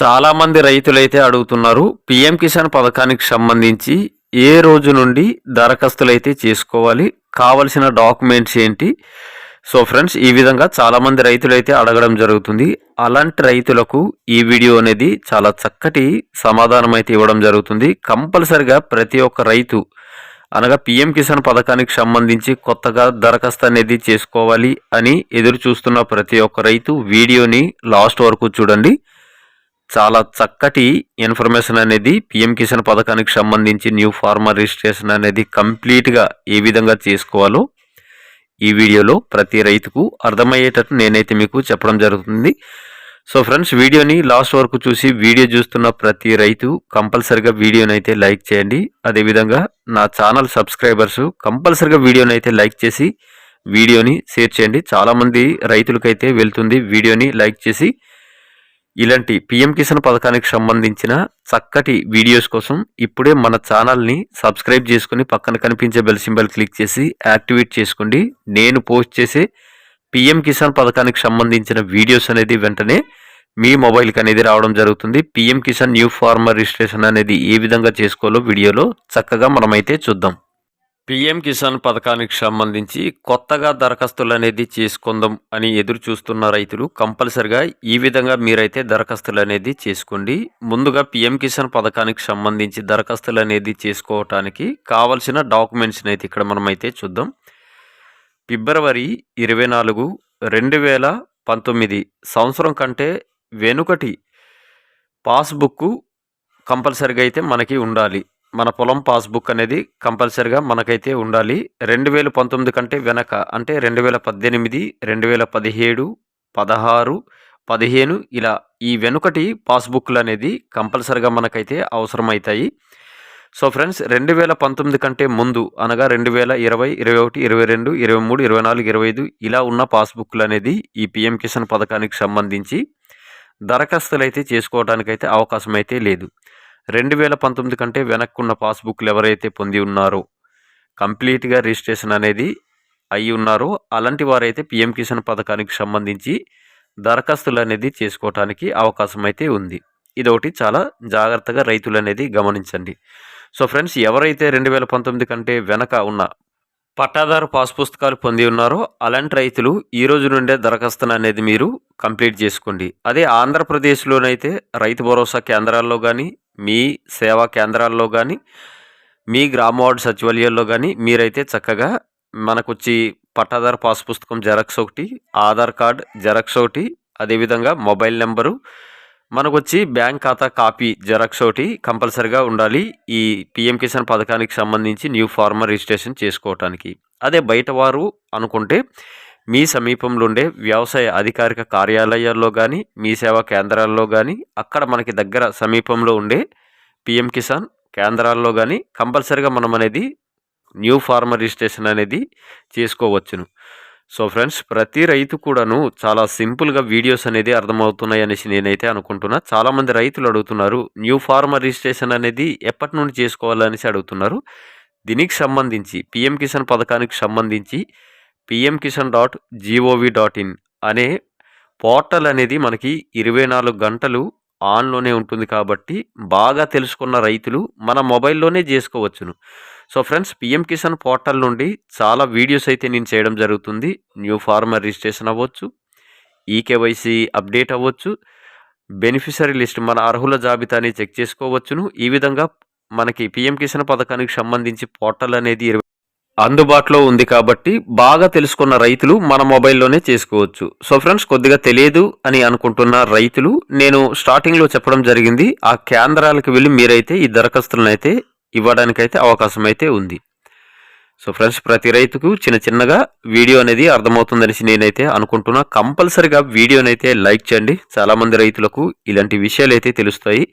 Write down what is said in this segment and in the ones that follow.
చాలామంది రైతులైతే అడుగుతున్నారు పిఎం కిసాన్ పథకానికి సంబంధించి ఏ రోజు నుండి దరఖాస్తులైతే చేసుకోవాలి కావలసిన డాక్యుమెంట్స్ ఏంటి? సో ఫ్రెండ్స్ ఈ విధంగా చాలామంది రైతులైతే అడగడం జరుగుతుంది. అలాంటి రైతులకు ఈ వీడియో అనేది చాలా చక్కటి సమాధానం అయితే ఇవ్వడం జరుగుతుంది. కంపల్సరిగా ప్రతి ఒక్క రైతు అనగా పిఎం కిసాన్ పథకానికి సంబంధించి కొత్తగా దరఖాస్తు అనేది చేసుకోవాలి అని ఎదురు చూస్తున్న ప్రతి ఒక్క రైతు వీడియోని లాస్ట్ వరకు చూడండి. చాలా చక్కటి ఇన్ఫర్మేషన్ అనేది పిఎం కిసాన్ పథకానికి సంబంధించి న్యూ ఫార్మర్ రిజిస్ట్రేషన్ అనేది కంప్లీట్గా ఏ విధంగా చేసుకోవాలో ఈ వీడియోలో ప్రతి రైతుకు అర్థమయ్యేటట్టు నేనైతే మీకు చెప్పడం జరుగుతుంది. సో ఫ్రెండ్స్ వీడియోని లాస్ట్ వరకు చూసి వీడియో చూస్తున్న ప్రతి రైతు కంపల్సరిగా వీడియోని అయితే లైక్ చేయండి. అదేవిధంగా నా ఛానల్ సబ్స్క్రైబర్స్ కంపల్సరిగా వీడియోని అయితే లైక్ చేసి వీడియోని షేర్ చేయండి. చాలామంది రైతులకైతే వెళ్తుంది వీడియోని లైక్ చేసి ఇలాంటి పిఎం కిసాన్ పథకానికి సంబంధించిన చక్కటి వీడియోస్ కోసం ఇప్పుడే మన ఛానల్ని సబ్స్క్రైబ్ చేసుకుని పక్కన కనిపించే బెల్ సింబల్ క్లిక్ చేసి యాక్టివేట్ చేసుకోండి. నేను పోస్ట్ చేసే పిఎం కిసాన్ పథకానికి సంబంధించిన వీడియోస్ అనేది వెంటనే మీ మొబైల్కి అనేది రావడం జరుగుతుంది. PM Kisan new farmer registration అనేది ఏ విధంగా చేసుకోవాలో వీడియోలో చక్కగా మనమైతే చూద్దాం. పిఎం కిసాన్ పథకానికి సంబంధించి కొత్తగా దరఖాస్తులు అనేది చేసుకుందాం అని ఎదురు చూస్తున్న రైతులు కంపల్సరిగా ఈ విధంగా మీరైతే దరఖాస్తులు అనేది చేసుకోండి. ముందుగా పిఎం కిసాన్ పథకానికి సంబంధించి దరఖాస్తులు అనేది చేసుకోవటానికి కావలసిన డాక్యుమెంట్స్ని అయితే ఇక్కడ మనమైతే చూద్దాం. ఫిబ్రవరి ఇరవై నాలుగు రెండు వేల పంతొమ్మిది సంవత్సరం కంటే వెనుకటి పాస్బుక్ కంపల్సరిగా అయితే మనకి ఉండాలి. మన పొలం పాస్బుక్ అనేది కంపల్సరిగా మనకైతే ఉండాలి. రెండు వేల పంతొమ్మిది కంటే వెనక అంటే రెండు వేల పద్దెనిమిది రెండు వేల పదిహేడు పదహారు పదిహేను ఇలా ఈ వెనుకటి పాస్బుక్లు అనేది కంపల్సరిగా మనకైతే అవసరమవుతాయి సో ఫ్రెండ్స్ రెండు వేల పంతొమ్మిది కంటే ముందు అనగా రెండు వేల ఇరవై ఇరవై ఒకటి ఇరవై రెండు ఇరవై మూడు ఇరవై నాలుగు ఇరవై ఐదు ఇలా ఉన్న పాస్బుక్లు అనేది ఈ పిఎం కిసాన్ పథకానికి సంబంధించి దరఖాస్తులు అయితే చేసుకోవడానికైతే అవకాశం అయితే లేదు. రెండు వేల పంతొమ్మిది కంటే వెనక్కున్న పాస్బుక్లు ఎవరైతే పొంది ఉన్నారో కంప్లీట్గా రిజిస్ట్రేషన్ అనేది అయి ఉన్నారో అలాంటి వారైతే పిఎం కిసాన్ పథకానికి సంబంధించి దరఖాస్తులు అనేది చేసుకోవటానికి అవకాశం అయితే ఉంది. ఇదొకటి. చాలా జాగ్రత్తగా రైతులు అనేది గమనించండి. సో ఫ్రెండ్స్ ఎవరైతే రెండు వేల పంతొమ్మిది కంటే వెనక ఉన్న పట్టాదారు పాస్ పుస్తకాలు పొంది ఉన్నారో అలాంటి రైతులు ఈ రోజు నుండే దరఖాస్తును అనేది మీరు కంప్లీట్ చేసుకోండి. అదే ఆంధ్రప్రదేశ్లోనైతే రైతు భరోసా కేంద్రాల్లో కానీ మీ సేవా కేంద్రాల్లో కానీ మీ గ్రామ వార్డు సచివాలయాల్లో కానీ మీరైతే చక్కగా మనకొచ్చి పట్టాదారు పాస్ పుస్తకం జెరాక్స్ ఒకటి ఆధార్ కార్డ్ జెరాక్స్ ఒకటి అదేవిధంగా మొబైల్ నెంబరు మనకు వచ్చి బ్యాంక్ ఖాతా కాపీ జెరాక్స్ ఒకటి కంపల్సరిగా ఉండాలి ఈ పిఎం కిసాన్ పథకానికి సంబంధించి న్యూ ఫార్మర్ రిజిస్ట్రేషన్ చేసుకోవటానికి. అదే బయట వారు అనుకుంటే మీ సమీపంలో ఉండే వ్యవసాయ అధికారిక కార్యాలయాల్లో కానీ మీ సేవా కేంద్రాల్లో కానీ అక్కడ మనకి దగ్గర సమీపంలో ఉండే పిఎం కిసాన్ కేంద్రాల్లో కానీ కంపల్సరిగా మనం అనేది న్యూ ఫార్మర్ రిజిస్ట్రేషన్ అనేది చేసుకోవచ్చును. సో ఫ్రెండ్స్ ప్రతి రైతు కూడాను చాలా సింపుల్గా వీడియోస్ అనేది అర్థమవుతున్నాయి అనేసి నేనైతే అనుకుంటున్నా. చాలామంది రైతులు అడుగుతున్నారు న్యూ ఫార్మర్ రిజిస్ట్రేషన్ అనేది ఎప్పటి నుండి చేసుకోవాలనేసి అడుగుతున్నారు. దీనికి సంబంధించి పిఎం కిసాన్ పథకానికి సంబంధించి PM Kisan dot GOV dot in అనే పోర్టల్ అనేది మనకి ఇరవై నాలుగు గంటలు ఆన్లోనే ఉంటుంది కాబట్టి బాగా తెలుసుకున్న రైతులు మన మొబైల్లోనే చేసుకోవచ్చును. So friends PM Kisan portal నుండి చాలా వీడియోస్ అయితే నేను చేయడం జరుగుతుంది. న్యూ ఫార్మర్ రిజిస్ట్రేషన్ అవ్వచ్చు ఈకేవైసీ అప్డేట్ అవ్వచ్చు బెనిఫిషరీ లిస్ట్ మన అర్హుల జాబితాని చెక్ చేసుకోవచ్చును. ఈ విధంగా మనకి పిఎం కిసాన్ పథకానికి సంబంధించి పోర్టల్ అనేది అందుబాటులో ఉంది కాబట్టి బాగా తెలుసుకున్న రైతులు మన మొబైల్లోనే చేసుకోవచ్చు. సో ఫ్రెండ్స్ కొద్దిగా తెలియదు అని అనుకుంటున్న రైతులు నేను స్టార్టింగ్లో చెప్పడం జరిగింది ఆ కేంద్రాలకు వెళ్ళి మీరైతే ఈ దరఖాస్తులను అయితే ఇవ్వడానికైతే అవకాశం అయితే ఉంది. సో ఫ్రెండ్స్ ప్రతి రైతుకు చిన్న చిన్నగా వీడియో అనేది అర్థమవుతుందనేసి నేనైతే అనుకుంటున్నా. కంపల్సరిగా వీడియోనైతే లైక్ చేయండి. చాలామంది రైతులకు ఇలాంటి విషయాలు అయితే తెలుస్తాయి.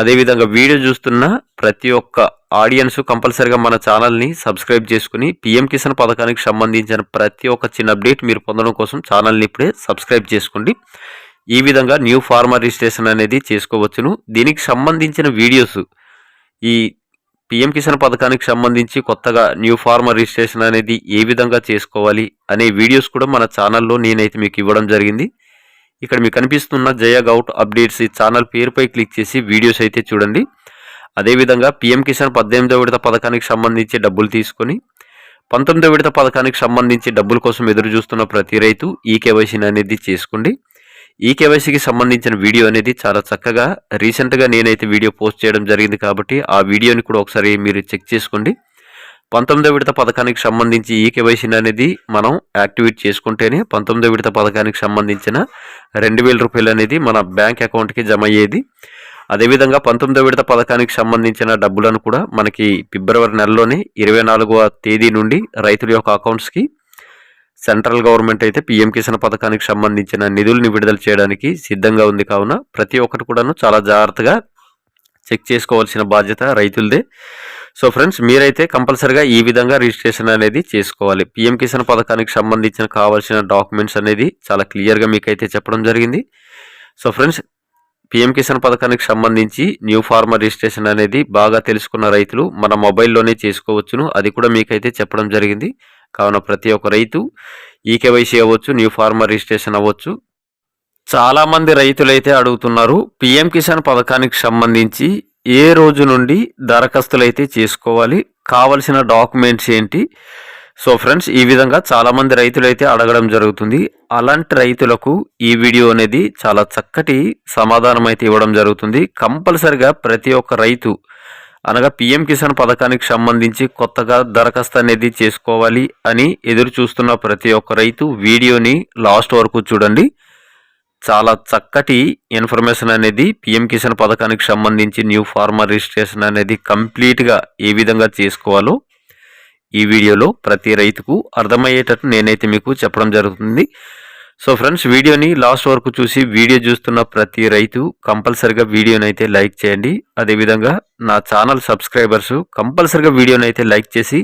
అదేవిధంగా వీడియో చూస్తున్న ప్రతి ఒక్క ఆడియన్స్ కంపల్సరిగా మన ఛానల్ని సబ్స్క్రైబ్ చేసుకుని పిఎం కిసాన్ పథకానికి సంబంధించిన ప్రతి ఒక్క చిన్న అప్డేట్ మీరు పొందడం కోసం ఛానల్ని ఇప్పుడే సబ్స్క్రైబ్ చేసుకోండి. ఈ విధంగా న్యూ ఫార్మర్ రిజిస్ట్రేషన్ అనేది చేసుకోవచ్చును. దీనికి సంబంధించిన వీడియోస్ ఈ పిఎం కిసాన్ పథకానికి సంబంధించి కొత్తగా న్యూ ఫార్మర్ రిజిస్ట్రేషన్ అనేది ఏ విధంగా చేసుకోవాలి అనే వీడియోస్ కూడా మన ఛానల్లో నేనైతే మీకు ఇవ్వడం జరిగింది. ఇక్కడ మీకు కనిపిస్తున్న జయ గౌట్ అప్డేట్స్ ఈ ఛానల్ పేరుపై క్లిక్ చేసి వీడియోస్ అయితే చూడండి. అదేవిధంగా పిఎం కిసాన్ పద్దెనిమిదో విడత పథకానికి సంబంధించి డబ్బులు తీసుకొని పంతొమ్మిదో విడత పథకానికి సంబంధించి డబ్బుల కోసం ఎదురు చూస్తున్న ప్రతి రైతు ఈ కేవైసీని అనేది చేసుకోండి. ఈ కేవైసీకి సంబంధించిన వీడియో అనేది చాలా చక్కగా రీసెంట్గా నేనైతే వీడియో పోస్ట్ చేయడం జరిగింది కాబట్టి ఆ వీడియోని కూడా ఒకసారి మీరు చెక్ చేసుకోండి. పంతొమ్మిదో విడత పథకానికి సంబంధించి ఈ కేవైసీని అనేది మనం యాక్టివేట్ చేసుకుంటేనే పంతొమ్మిదో విడత పథకానికి సంబంధించిన రెండు వేల రూపాయలు అనేది మన బ్యాంక్ అకౌంట్కి జమ అయ్యేది. అదేవిధంగా పంతొమ్మిదో విడత పథకానికి సంబంధించిన డబ్బులను కూడా మనకి ఫిబ్రవరి నెలలోనే ఇరవై నాలుగవ తేదీ నుండి రైతుల యొక్క అకౌంట్స్కి సెంట్రల్ గవర్నమెంట్ అయితే పిఎం కిసాన్ పథకానికి సంబంధించిన నిధుల్ని విడుదల చేయడానికి సిద్ధంగా ఉంది. కావున ప్రతి ఒక్కటి కూడాను చాలా జాగ్రత్తగా చెక్ చేసుకోవాల్సిన బాధ్యత రైతులదే. సో ఫ్రెండ్స్ మీరైతే కంపల్సరిగా ఈ విధంగా రిజిస్ట్రేషన్ అనేది చేసుకోవాలి. పిఎం కిసాన్ పథకానికి సంబంధించిన కావాల్సిన డాక్యుమెంట్స్ అనేది చాలా క్లియర్గా మీకైతే చెప్పడం జరిగింది. సో ఫ్రెండ్స్ పిఎం కిసాన్ పథకానికి సంబంధించి న్యూ ఫార్మర్ రిజిస్ట్రేషన్ అనేది బాగా తెలుసుకున్న రైతులు మన మొబైల్లోనే చేసుకోవచ్చును. అది కూడా మీకైతే చెప్పడం జరిగింది. కావున ప్రతి ఒక్క రైతు ఈకేవైసీ అవ్వచ్చు న్యూ ఫార్మర్ రిజిస్ట్రేషన్ అవ్వచ్చు. చాలామంది రైతులైతే అడుగుతున్నారు పిఎం కిసాన్ పథకానికి సంబంధించి ఏ రోజు నుండి దరఖాస్తులు అయితే చేసుకోవాలి కావలసిన డాక్యుమెంట్స్ ఏంటి సో ఫ్రెండ్స్ ఈ విధంగా చాలామంది రైతులైతే అడగడం జరుగుతుంది. అలాంటి రైతులకు ఈ వీడియో అనేది చాలా చక్కటి సమాధానం అయితే ఇవ్వడం జరుగుతుంది. కంపల్సరిగా ప్రతి ఒక్క రైతు అనగా పిఎం కిసాన్ పథకానికి సంబంధించి కొత్తగా దరఖాస్తు అనేది చేసుకోవాలి అని ఎదురు చూస్తున్న ప్రతి ఒక్క రైతు వీడియోని లాస్ట్ వరకు చూడండి. చాలా చక్కటి ఇన్ఫర్మేషన్ అనేది పిఎం కిసాన్ పథకానికి సంబంధించి న్యూ ఫార్మర్ రిజిస్ట్రేషన్ అనేది కంప్లీట్గా ఏ విధంగా చేసుకోవాలో ఈ వీడియోలో ప్రతి రైతుకు అర్థమయ్యేటట్టు నేనైతే మీకు చెప్పడం జరుగుతుంది. సో ఫ్రెండ్స్ వీడియోని లాస్ట్ వరకు చూసి వీడియో చూస్తున్న ప్రతి రైతు కంపల్సరిగా వీడియోని అయితే లైక్ చేయండి. అదేవిధంగా నా ఛానల్ సబ్స్క్రైబర్స్ కంపల్సరిగా వీడియోని అయితే లైక్ చేసి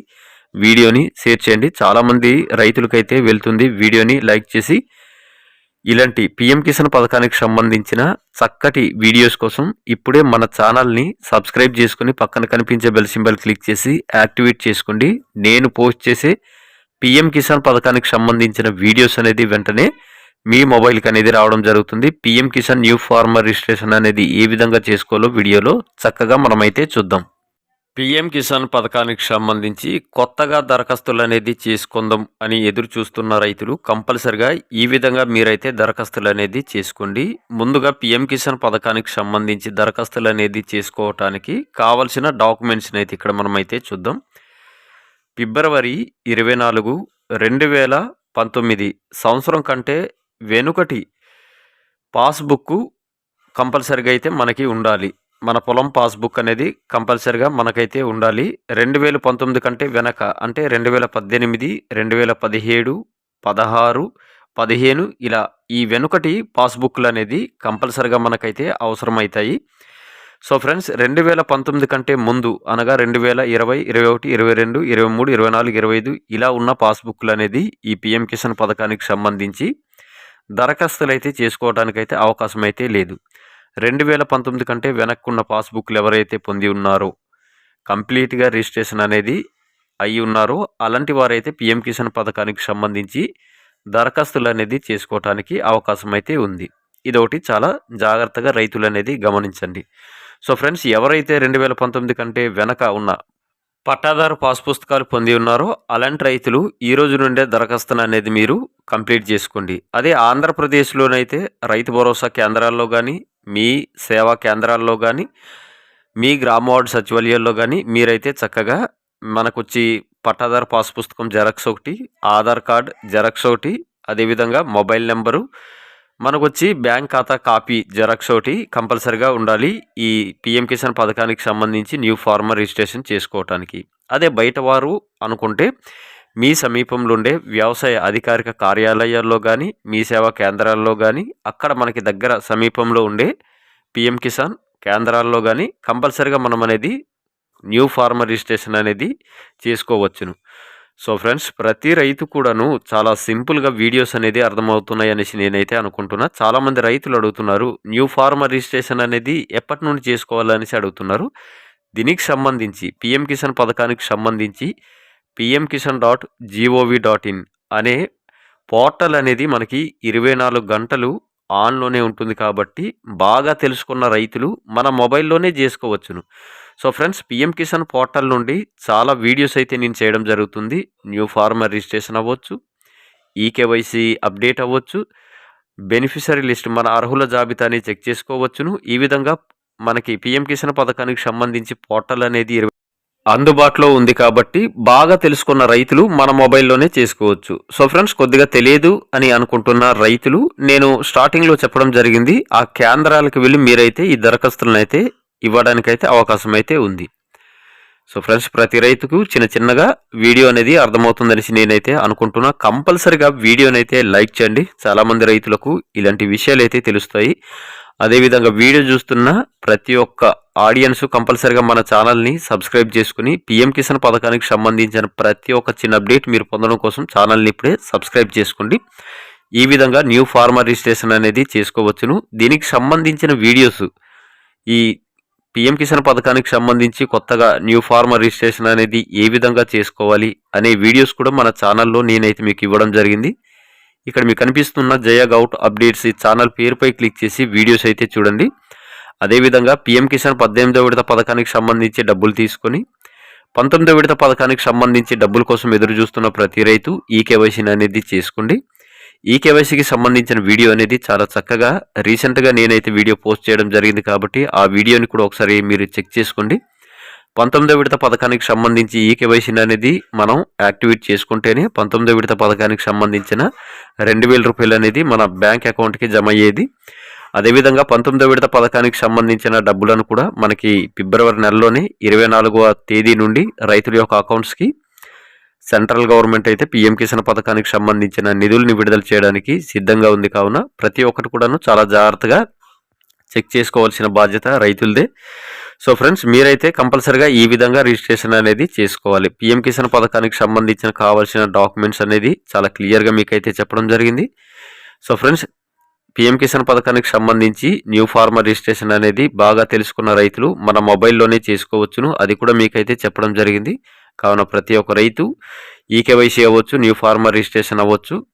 వీడియోని షేర్ చేయండి. చాలామంది రైతులకైతే వెళ్తుంది వీడియోని లైక్ చేసి ఇలాంటి పిఎం కిసాన్ పథకానికి సంబంధించిన చక్కటి వీడియోస్ కోసం ఇప్పుడే మన ఛానల్ని సబ్స్క్రైబ్ చేసుకుని పక్కన కనిపించే బెల్ సింబల్ క్లిక్ చేసి యాక్టివేట్ చేసుకోండి. నేను పోస్ట్ చేసే పిఎం కిసాన్ పథకానికి సంబంధించిన వీడియోస్ అనేది వెంటనే మీ మొబైల్కి అనేది రావడం జరుగుతుంది. PM Kisan new farmer registration అనేది ఏ విధంగా చేసుకోవాలో వీడియోలో చక్కగా మనమైతే చూద్దాం. పిఎం కిసాన్ పథకానికి సంబంధించి కొత్తగా దరఖాస్తులు అనేది చేసుకుందాం అని ఎదురు చూస్తున్న రైతులు కంపల్సరిగా ఈ విధంగా మీరైతే దరఖాస్తులు అనేది చేసుకోండి. ముందుగా పిఎం కిసాన్ పథకానికి సంబంధించి దరఖాస్తులు అనేది చేసుకోవటానికి కావలసిన డాక్యుమెంట్స్ని అయితే ఇక్కడ మనమైతే చూద్దాం. ఫిబ్రవరి ఇరవై నాలుగు రెండు వేల పంతొమ్మిది సంవత్సరం కంటే వెనుకటి పాస్బుక్ కంపల్సరిగా అయితే మనకి ఉండాలి. మన పొలం పాస్బుక్ అనేది కంపల్సరిగా మనకైతే ఉండాలి. రెండు వేల పంతొమ్మిది కంటే వెనక అంటే రెండు వేల పద్దెనిమిది రెండు వేల పదిహేడు పదహారు పదిహేను ఇలా ఈ వెనుకటి పాస్బుక్లు అనేది కంపల్సరిగా మనకైతే అవసరమవుతాయి సో ఫ్రెండ్స్ రెండు వేల పంతొమ్మిది కంటే ముందు అనగా రెండు వేల ఇరవై ఇరవై ఒకటి ఇరవై రెండు ఇరవై మూడు ఇరవై నాలుగు ఇరవై ఐదు ఇలా ఉన్న పాస్బుక్లు అనేది ఈ పిఎం కిసాన్ పథకానికి సంబంధించి దరఖాస్తులు అయితే చేసుకోవడానికైతే అవకాశం అయితే లేదు. రెండు వేల పంతొమ్మిది కంటే వెనక్కున్న పాస్బుక్లు ఎవరైతే పొంది ఉన్నారో కంప్లీట్గా రిజిస్ట్రేషన్ అనేది అయి ఉన్నారో అలాంటి వారైతే పిఎం కిసాన్ పథకానికి సంబంధించి దరఖాస్తులు అనేది చేసుకోవటానికి అవకాశం అయితే ఉంది. ఇదొకటి చాలా జాగ్రత్తగా రైతులు అనేది గమనించండి. సో ఫ్రెండ్స్ ఎవరైతే రెండు వేల పంతొమ్మిది కంటే వెనక ఉన్న పట్టాదారు పాస్ పుస్తకాలు పొంది ఉన్నారో అలాంటి రైతులు ఈ రోజు నుండే దరఖాస్తును అనేది మీరు కంప్లీట్ చేసుకోండి. అదే ఆంధ్రప్రదేశ్లోనైతే రైతు భరోసా కేంద్రాల్లో కానీ మీ సేవా కేంద్రాల్లో కానీ మీ గ్రామ వార్డు సచివాలయాల్లో కానీ మీరైతే చక్కగా మనకొచ్చి పట్టాదారు పాస్ పుస్తకం జెరాక్స్ ఒకటి ఆధార్ కార్డ్ జెరాక్స్ ఒకటి అదేవిధంగా మొబైల్ నెంబరు మనకు వచ్చి బ్యాంక్ ఖాతా కాపీ జెరాక్స్ ఒకటి కంపల్సరిగా ఉండాలి. ఈ పిఎం కిసాన్ పథకానికి సంబంధించి న్యూ ఫార్మర్ రిజిస్ట్రేషన్ చేసుకోవటానికి. అదే బయట వారు అనుకుంటే మీ సమీపంలో ఉండే వ్యవసాయ అధికారిక కార్యాలయాల్లో కానీ మీ సేవా కేంద్రాల్లో కానీ అక్కడ మనకి దగ్గర సమీపంలో ఉండే పిఎం కిసాన్ కేంద్రాల్లో కానీ కంపల్సరిగా మనం అనేది న్యూ ఫార్మర్ రిజిస్ట్రేషన్ అనేది చేసుకోవచ్చును. సో ఫ్రెండ్స్ ప్రతి రైతు కూడాను చాలా సింపుల్గా వీడియోస్ అనేది అర్థమవుతున్నాయి అనేసి నేనైతే అనుకుంటున్నా. చాలామంది రైతులు అడుగుతున్నారు న్యూ ఫార్మర్ రిజిస్ట్రేషన్ అనేది ఎప్పటి నుండి చేసుకోవాలనేసి అడుగుతున్నారు. దీనికి సంబంధించి పిఎం కిసాన్ పథకానికి సంబంధించి PM Kisan dot GOV dot in అనే పోర్టల్ అనేది మనకి ఇరవై నాలుగు గంటలు ఆన్‌లోనే ఉంటుంది కాబట్టి బాగా తెలుసుకున్న రైతులు మన మొబైల్‌లోనే చేసుకోవచ్చును. So, friends PM Kisan portal నుండి చాలా వీడియోస్ అయితే నేను చేయడం జరుగుతుంది. న్యూ ఫార్మర్ రిజిస్ట్రేషన్ అవ్వచ్చు, ఈకేవైసీ అప్డేట్ అవ్వచ్చు, బెనిఫిషరీ లిస్ట్ మన అర్హుల జాబితాని చెక్ చేసుకోవచ్చును. ఈ విధంగా మనకి పిఎం కిసాన్ పథకానికి సంబంధించి పోర్టల్ అనేది ఇరవై అందుబాటులో ఉంది కాబట్టి బాగా తెలుసుకున్న రైతులు మన మొబైల్‌లోనే చేసుకోవచ్చు. సో, ఫ్రెండ్స్ కొద్దిగా తెలియదు అని అనుకుంటున్న రైతులు నేను స్టార్టింగ్‌లో చెప్పడం జరిగింది. ఆ కేంద్రాలకు వెళ్ళి మీరైతే ఈ దరఖాస్తులనైతే ఇవ్వడానికైతే అవకాశం అయితే ఉంది. సో, ఫ్రెండ్స్ ప్రతి రైతుకు చిన్న చిన్నగా వీడియో అనేది అర్థమవుతుందనేసి నేనైతే అనుకుంటున్నా. కంపల్సరిగా వీడియోనైతే లైక్ చేయండి. చాలామంది రైతులకు ఇలాంటి విషయాలు అయితే తెలుస్తాయి. అదేవిధంగా వీడియో చూస్తున్న ప్రతి ఒక్క ఆడియన్స్ కంపల్సరిగా మన ఛానల్‌ని సబ్స్క్రైబ్ చేసుకొని పీఎం కిసాన్ పథకానికి సంబంధించిన ప్రతి ఒక్క చిన్న అప్డేట్ మీరు పొందడం కోసం ఛానల్‌ని ఇప్పుడే సబ్స్క్రైబ్ చేసుకోండి. ఈ విధంగా న్యూ ఫార్మర్ రిజిస్ట్రేషన్ అనేది చేసుకోవచ్చును. దీనికి సంబంధించిన వీడియోస్ ఈ పీఎం కిసాన్ పథకానికి సంబంధించి కొత్తగా న్యూ ఫార్మర్ రిజిస్ట్రేషన్ అనేది ఏ విధంగా చేసుకోవాలి అనే వీడియోస్ కూడా మన ఛానల్‌లో నేనైతే మీకు ఇవ్వడం జరిగింది. ఇక్కడ మీకు కనిపిస్తున్న జయ గౌట్ అప్డేట్స్ ఈ ఛానల్ పేరుపై క్లిక్ చేసి వీడియోస్ అయితే చూడండి. అదేవిధంగా పీఎం కిసాన్ 18వ విడత పథకానికి సంబంధించి డబ్బులు తీసుకొని 19వ విడత పథకానికి సంబంధించి డబ్బుల కోసం ఎదురు చూస్తున్న ప్రతి రైతు ఈ కేవైసీని అనేది చేసుకోండి. ఈ కేవైసీకి సంబంధించిన వీడియో అనేది చాలా చక్కగా రీసెంట్‌గా నేనైతే వీడియో పోస్ట్ చేయడం జరిగింది కాబట్టి ఆ వీడియోని కూడా ఒకసారి మీరు చెక్ చేసుకోండి. 19వ విడత పథకానికి సంబంధించి ఈ కేవైసీని అనేది మనం యాక్టివేట్ చేసుకుంటేనే 19వ విడత పథకానికి సంబంధించిన రెండు వేల రూపాయలు అనేది మన బ్యాంక్ అకౌంట్‌కి జమ అయ్యేది. అదేవిధంగా 19వ విడత పథకానికి సంబంధించిన డబ్బులను కూడా మనకి ఫిబ్రవరి నెలలోనే 24వ తేదీ నుండి రైతుల యొక్క అకౌంట్స్‌కి సెంట్రల్ గవర్నమెంట్ అయితే పీఎం కిసాన్ పథకానికి సంబంధించిన నిధుల్ని విడుదల చేయడానికి సిద్ధంగా ఉంది కావున ప్రతి ఒక్కటి కూడాను చాలా జాగ్రత్తగా చెక్ చేసుకోవాల్సిన బాధ్యత రైతులదే. సో, ఫ్రెండ్స్ మీరైతే కంపల్సరిగా ఈ విధంగా రిజిస్ట్రేషన్ అనేది చేసుకోవాలి. పీఎం కిసాన్ పథకానికి సంబంధించిన కావాల్సిన డాక్యుమెంట్స్ అనేది చాలా క్లియర్‌గా మీకైతే చెప్పడం జరిగింది. సో, ఫ్రెండ్స్ పీఎం కిసాన్ పథకానికి సంబంధించి న్యూ ఫార్మర్ రిజిస్ట్రేషన్ అనేది బాగా తెలుసుకున్న రైతులు మన మొబైల్‌లోనే చేసుకోవచ్చును. అది కూడా మీకైతే చెప్పడం జరిగింది. కావున ప్రతి ఒక్క రైతు ఈకేవైసీ అవ్వచ్చు, న్యూ ఫార్మర్ రిజిస్ట్రేషన్ అవ్వచ్చు,